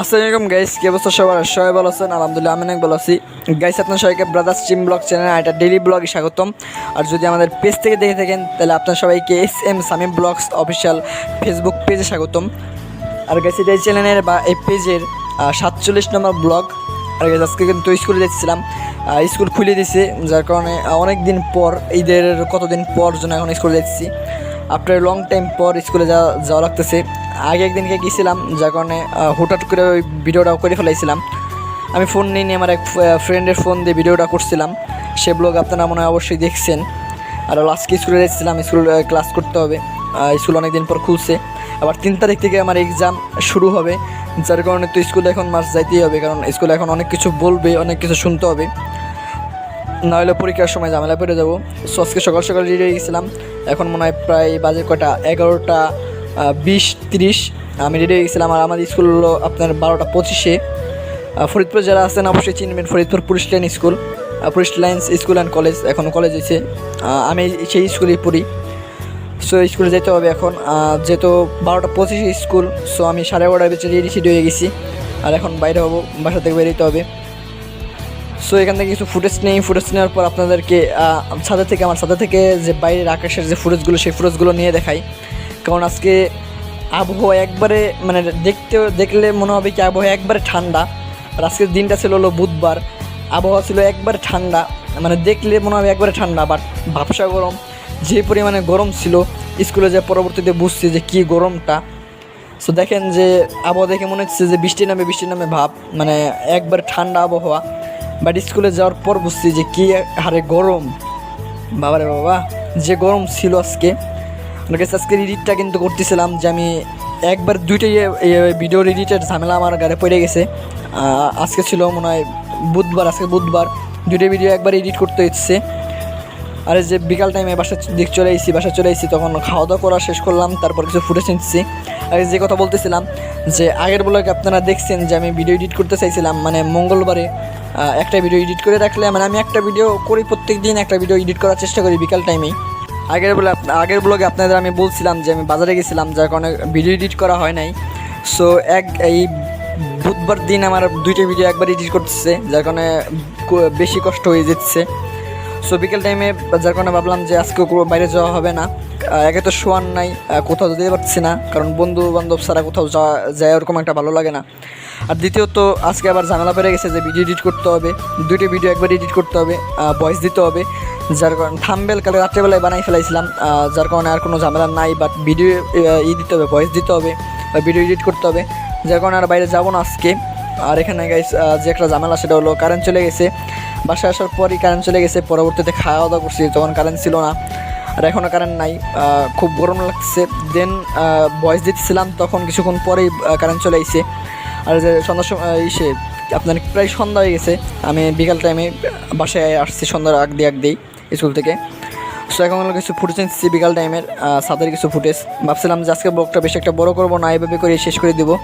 আসসালামু আলাইকুম গাইস কি অবস্থা সবার? সবাই ভালো আছেন? আলহামদুলিল্লাহ, আমি অনেক ভালো আছি। গাইস আপনার সবাইকে ব্রাদার্স টিম ব্লগ চ্যানেল এটা ডেইলি ব্লগে স্বাগতম। আর যদি আমাদের পেজ থেকে দেখে থাকেন, তাহলে আপনার সবাইকে S M Samim vlogs official Facebook পেজে স্বাগতম। আর গাইস এটা এই চ্যানেলের বা এই পেজের সাতচল্লিশ নম্বর ব্লগ আর গাইস আজকে কিন্তু স্কুলে যাচ্ছিলাম। স্কুল খুলে দিয়েছে, যার কারণে অনেক দিন পর, ঈদের কতদিন পর জন্য এখন স্কুলে যাচ্ছি। আফটার লং টাইম পর স্কুলে যাওয়া যাওয়া লাগতেছে। আগে একদিনকে গিয়েছিলাম, যার কারণে হুটহাট করে ওই ভিডিওটাও করে ফেলাইছিলাম। আমি ফোন নিয়ে নিয়ে আমার এক ফ্রেন্ডের ফোন দিয়ে ভিডিওটা করছিলাম। সে ব্লগ আপনারা মনে হয় অবশ্যই দেখছেন। আর লাস্টকে স্কুলে যাচ্ছিলাম স্কুল ক্লাস করতে হবে। স্কুল অনেক দিন পর খুলছে। আবার তিন তারিখ থেকে আমার এক্সাম শুরু হবে। যার কারণে তো স্কুলে এখন মাস যাইতেই হবে, কারণ স্কুলে এখন অনেক কিছু বলবে, অনেক কিছু শুনতে হবে। নাহলে পরীক্ষার সময় ঝামেলা পড়ে যাব। সো আজকে সকাল সকাল রেডি হয়ে গেছিলাম। এখন মনে হয় প্রায় বাজে কটা এগারোটা বিশ, তিরিশ। আমি রেডি হয়ে গেছিলাম আর আমাদের স্কুল হলো আপনার বারোটা পঁচিশে। ফরিদপুর যারা আছেন অবশ্যই চিনবেন Faridpur police line school police lines school and college এখন কলেজ হয়েছে। আমি সেই স্কুলেই পড়ি। সো স্কুলে যেতে হবে এখন। যেহেতু বারোটা পঁচিশে স্কুল সো আমি সাড়ে এগারোটার ভিতরে রেডি সেডি হয়ে গেছি। আর এখন বাইরে হব, বাসা থেকে বেরোতে হবে। সো এখান থেকে কিছু ফুটেজ নেই। ফুটেজ নেওয়ার পর আপনাদেরকে ছাদে থেকে, আমার ছাদে থেকে যে বাইরের আকাশের যে ফুটেজগুলো সেই ফুটেজগুলো নিয়ে দেখাই। কারণ আজকে আবহাওয়া একবারে মানে দেখতে, দেখলে মনে হবে কি আবহাওয়া একবারে ঠান্ডা। আর আজকের দিনটা ছিল হলো বুধবার। আবহাওয়া ছিল একবারে ঠান্ডা। মানে দেখলে মনে হবে একবারে ঠান্ডা বাট ভাবসা গরম। যে পরিমাণে গরম ছিল, স্কুলে যে পরবর্তীতে বুঝছি যে কী গরমটা। সো দেখেন যে আবহাওয়া দেখে মনে হচ্ছে যে বৃষ্টি নামে বৃষ্টি নামে ভাব। মানে একবার ঠান্ডা আবহাওয়া। বাট স্কুলে যাওয়ার পর বুঝছি যে কী হারে গরম। বাবারে বাবা, যে গরম ছিল আজকে। আমার কাছে আজকে এডিটটা কিন্তু করতেছিলাম যে আমি একবার দুইটাই ভিডিও এডিটের ঝামেলা আমার গাড়ি পড়ে গেছে। আজকে ছিল মনে হয় বুধবার, আজকে বুধবার। দুইটা ভিডিও একবার এডিট করতে হচ্ছে। আর যে বিকাল টাইমে বাসার দিক চলে এসেছি বাসা চলে এসেছি তখন খাওয়া দাওয়া করা শেষ করলাম, তারপর কিছু ফুটেজ নিচ্ছি। আর যে কথা বলতেছিলাম যে আগের ব্লগে আপনারা দেখছেন যে আমি ভিডিও এডিট করতে চাইছিলাম মানে মঙ্গলবারে। একটা ভিডিও এডিট করে রাখলে মানে আমি একটা ভিডিও করি প্রত্যেক দিন একটা ভিডিও এডিট করার চেষ্টা করি বিকাল টাইমেই আগের বলে আগের ব্লগে আপনাদের আমি বলছিলাম যে, আমি বাজারে গেছিলাম, যার কারণে ভিডিও এডিট করা হয় নাই। সো এক এই বুধবার দিন আমার দুইটা ভিডিও একবার এডিট করতেছে, যার কারণে বেশি কষ্ট হয়ে যাচ্ছে। সো বিকেল টাইমে যার কারণে ভাবলাম যে, আজকে বাইরে যাওয়া হবে না। একে তো শোয়ার নাই কোথাও যেতে পারছি না, কারণ বন্ধু বান্ধব ছাড়া কোথাও যাওয়া যায় ওরকম একটা ভালো লাগে না। আর দ্বিতীয়ত, আজকে আবার ঝামেলা পেরে গেছে যে ভিডিও এডিট করতে হবে, দুইটা ভিডিও একবার এডিট করতে হবে ভয়েস দিতে হবে, যার কারণে থাম্বেল কালে রাত্রেবেলায় বানাই ফেলাইছিলাম যার কারণে আর কোনো ঝামেলা নাই বাট ভিডিও ই দিতে হবে ভয়েস দিতে হবে ভিডিও এডিট করতে হবে, যার কারণে আর বাইরে যাব না আজকে। আর এখানে গাইস যে একটা ঝামেলা সেটা হলো কারেন্ট চলে গেছে, বাসায় আসার পরই কারেন্ট চলে গেছে, পরবর্তীতে খাওয়া দাওয়া করছি, তখন কারেন্ট ছিল না, আর এখনও কারেন্ট নাই খুব গরম লাগছে দেন ভয়েস দিতেছিলাম, তখন কিছুক্ষণ পরেই কারেন্ট চলে এসেছে আর যে সন্ধ্যার সময় ইসে আপনার প্রায় সন্ধ্যা হয়ে গেছে। আমি বিকাল টাইমে বাসায় আসছি, সন্ধ্যার আগ দিয়ে আগ দিই স্কুল থেকে। সো এখন হলো কিছু ফুটেজ নিচ্ছি বিকাল টাইমের সাদের কিছু ফুটেজ ভাবছিলাম যে আজকে ব্লগটা বেশি একটা বড় করব না এইভাবে করে শেষ করে দেবো।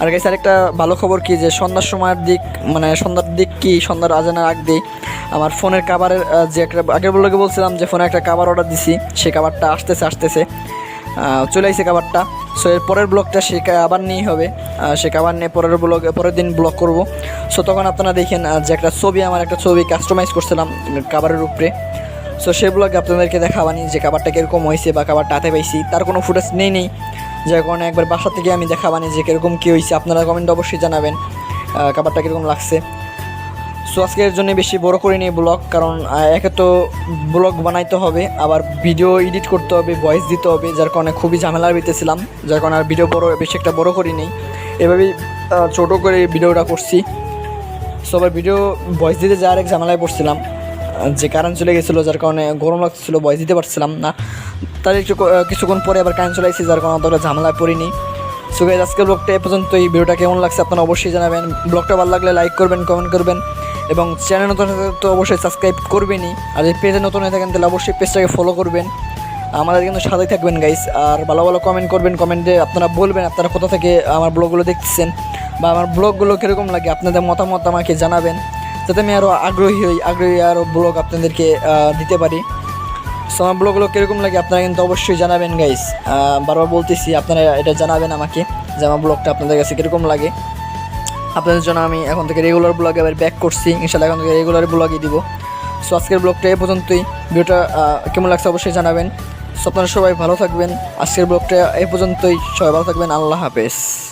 আর গেছে আরেকটা ভালো খবর কি যে সন্ধ্যার সময়ের দিক মানে সন্ধ্যার দিক কি, সন্ধ্যার আজানার আগ দিই। আমার ফোনের কাভারের যে একটা, আগের ব্লগে বলছিলাম যে ফোনে একটা কাভার অর্ডার দিছি সেই কাভারটা আসতেছে আসতেছে। চলে আসছে কাভারটা সো এর পরের ব্লগটা সে আবার নিয়েই হবে। সে কাভার নিয়ে পরের ব্লগ পরের দিন ব্লগ করব। সো তখন আপনারা দেখেন যে একটা ছবি আমার একটা ছবি কাস্টমাইজ করছিলাম কাভারের উপরে। সো সেই ব্লগে আপনাদেরকে দেখাবানি যে খাবারটা কীরকম হয়েছে বা খাবারটা হাতে পাইছি। তার কোনো ফুটেজ নেই নেই। যার কারণে একবার বাসা থেকে আমি দেখাবানি যে কীরকম কী হয়েছে আপনারা কমেন্ট অবশ্যই জানাবেন কাবারটা কীরকম লাগছে। সো আজকের জন্য বেশি বড় করে নিই ব্লগ, কারণ একে তো ব্লগ বানাইতে হবে, আবার ভিডিও এডিট করতে হবে ভয়েস দিতে হবে, যার কারণে খুবই ঝামেলার ভিতেছিলাম যার কারণে আর ভিডিও বড়, বেশি একটা বড় করি নেই। এভাবেই ছোটো করে ভিডিওটা করছি। সো আবার ভিডিও ভয়েস দিতে যাওয়ার এক ঝামেলায় পড়ছিলাম যে কারেন্ট চলে গেছিল, যার কারণে গরম লাগছিল ভয়েস দিতে পারছিলাম না। তার একটু কিছুক্ষণ পরে আবার কারেন্ট চলে আসছে যার কারণে অতটা ঝামেলায় পড়িনি। সো গাইজ আজকের ব্লগটা এ পর্যন্ত এই ভিডিওটা কেমন লাগছে আপনারা অবশ্যই জানাবেন। ব্লগটা ভালো লাগলে লাইক করবেন কমেন্ট করবেন। এবং চ্যানেল নতুন তো অবশ্যই সাবস্ক্রাইব করবেনই। আর যদি পেজে নতুন হয়ে থাকেন, তাহলে অবশ্যই পেজটাকে ফলো করবেন। আমাদের কিন্তু সাথে থাকবেন গাইস আর ভালো ভালো কমেন্ট করবেন কমেন্টে আপনারা বলবেন আপনারা কোথা থেকে আমার ব্লগগুলো দেখতেছেন বা আমার ব্লগগুলো কীরকম লাগে, আপনাদের মতামত আমাকে জানাবেন, যাতে আমি আরও আগ্রহী হই, আগ্রহী আরও ব্লগ আপনাদেরকে দিতে পারি। সো আমার ব্লগগুলো কীরকম লাগে আপনারা কিন্তু অবশ্যই জানাবেন গাইস বারবার বলতেছি, আপনারা এটা জানাবেন আমাকে যে আমার ব্লগটা আপনাদের কাছে কীরকম লাগে। আপনাদের জন্য আমি এখন থেকে রেগুলার ব্লগে আবার ব্যাক করছি। ইনশাল্লাহ এখন থেকে রেগুলার ব্লগই দিব। সো আজকের ব্লগটা এ পর্যন্তই। ভিডিওটা কেমন লাগছে অবশ্যই জানাবেন। সো আপনারা সবাই ভালো থাকবেন। আজকের ব্লগটা এ পর্যন্তই। সবাই ভালো থাকবেন। আল্লাহ হাফেজ।